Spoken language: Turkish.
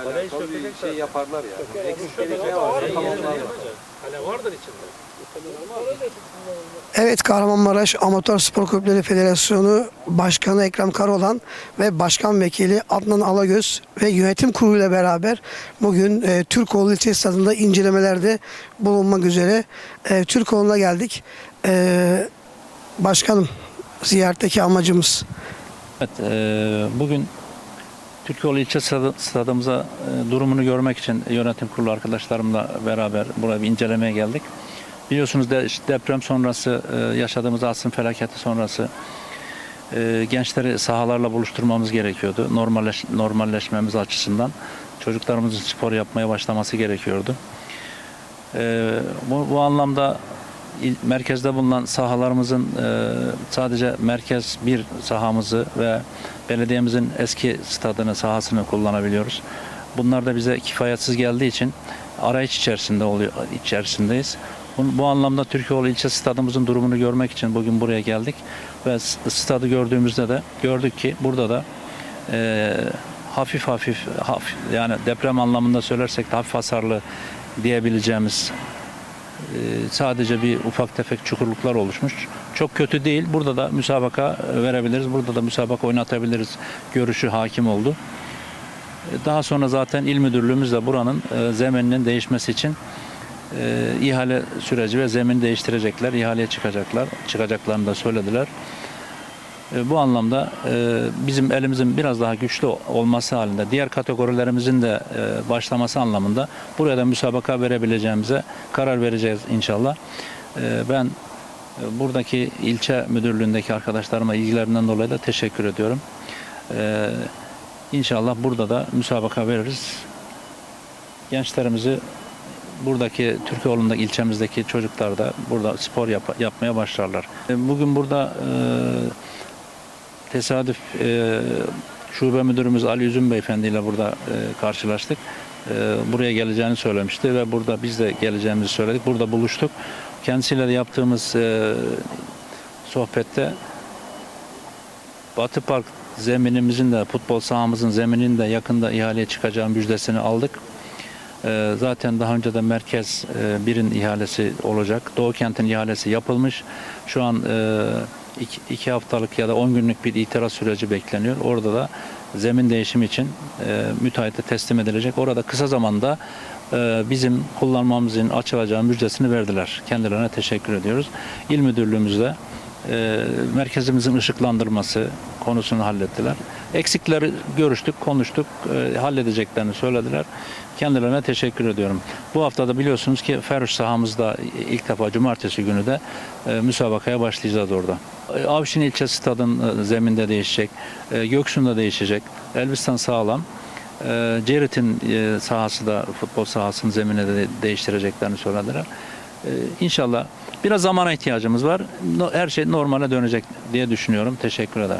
alakalı bir şey yaparlar ya. Eksik gelecek varsa tamamlarlar. Hani vardır içinde. Evet Kahramanmaraş Amatör Spor Kulüpleri Federasyonu Başkanı Ekrem Karaoğlan ve Başkan Vekili Adnan Alagöz ve yönetim kurulu ile beraber bugün e, Türkoğlu ilçe stadında incelemelerde bulunmak üzere e, Türkoğlu'na geldik. E, başkanım ziyaretteki amacımız Evet, e, bugün Türkiyeoğlu ilçe stadı- stadımıza e, durumunu görmek için yönetim kurulu arkadaşlarımla beraber buraya bir incelemeye geldik. Biliyorsunuz deprem sonrası e, yaşadığımız asrın felaketi sonrası e, gençleri sahalarla buluşturmamız gerekiyordu. Normalleş, normalleşmemiz açısından çocuklarımızın spor yapmaya başlaması gerekiyordu. Bu, bu anlamda merkezde bulunan sahalarımızın e, sadece merkez bir sahamızı ve belediyemizin eski stadını sahasını kullanabiliyoruz. Sıkıntılar da bize kifayetsiz geldiği için arayış içerisinde oluyor içerisindeyiz. Bu, bu anlamda Türkiyeoğlu ilçe stadımızın durumunu görmek için bugün buraya geldik ve stadı gördüğümüzde de gördük ki burada da e, hafif hafif hafif yani deprem anlamında söylersek de hafif hasarlı diyebileceğimiz sadece bir ufak tefek çukurluklar oluşmuş. Çok kötü değil. Burada da müsabaka verebiliriz. Burada da müsabaka oynatabiliriz. Görüşü hakim oldu. Ee, Daha sonra zaten il müdürlüğümüz de buranın e, zemininin değişmesi için e, ihale süreci ve zemin değiştirecekler. ihaleye çıkacaklar. Çıkacaklarını da söylediler. E, Bu anlamda e, bizim elimizin biraz daha güçlü olması halinde diğer kategorilerimizin de e, başlaması anlamında buraya da müsabaka verebileceğimize karar vereceğiz inşallah. Ben buradaki ilçe müdürlüğündeki arkadaşlarıma ilgilerinden dolayı da teşekkür ediyorum. İnşallah burada da müsabaka veririz. Gençlerimizi buradaki Türkiyeoğlu'ndaki ilçemizdeki çocuklar da burada spor yap- yapmaya başlarlar. Bugün burada e, tesadüf e, şube müdürümüz Ali Üzüm Beyefendi ile burada e, karşılaştık. E, buraya geleceğini söylemişti ve burada biz de geleceğimizi söyledik. Burada buluştuk. Kendisiyle de yaptığımız e, sohbette Batı Park zeminimizin de futbol sahamızın zemininin de yakında ihaleye çıkacağı müjdesini aldık. Ee, Zaten daha önce de merkez e, birin ihalesi olacak. Doğu kentin ihalesi yapılmış. Şu an e, iki, iki haftalık ya da 10 günlük bir itiraz süreci bekleniyor. Orada da zemin değişimi için e, müteahhite teslim edilecek. Orada kısa zamanda e, bizim kullanmamızın açılacağı müjdesini verdiler. Kendilerine teşekkür ediyoruz. İl müdürlüğümüzde e, merkezimizin ışıklandırması konusunu hallettiler. Eksikleri görüştük, konuştuk, e, halledeceklerini söylediler. Kendilerine teşekkür ediyorum. Bu hafta da biliyorsunuz ki Feruş sahamızda ilk defa cumartesi günü de e, müsabakaya başlayacağız orada. E, Avşin ilçe stadın e, zeminde değişecek, e, Göksu'nda değişecek, Elbistan sağlam. E, Cerit'in e, sahası da futbol sahasının zemine de değiştireceklerini söylediler. E, İnşallah biraz zamana ihtiyacımız var. Her şey normale dönecek diye düşünüyorum. Teşekkür ederim.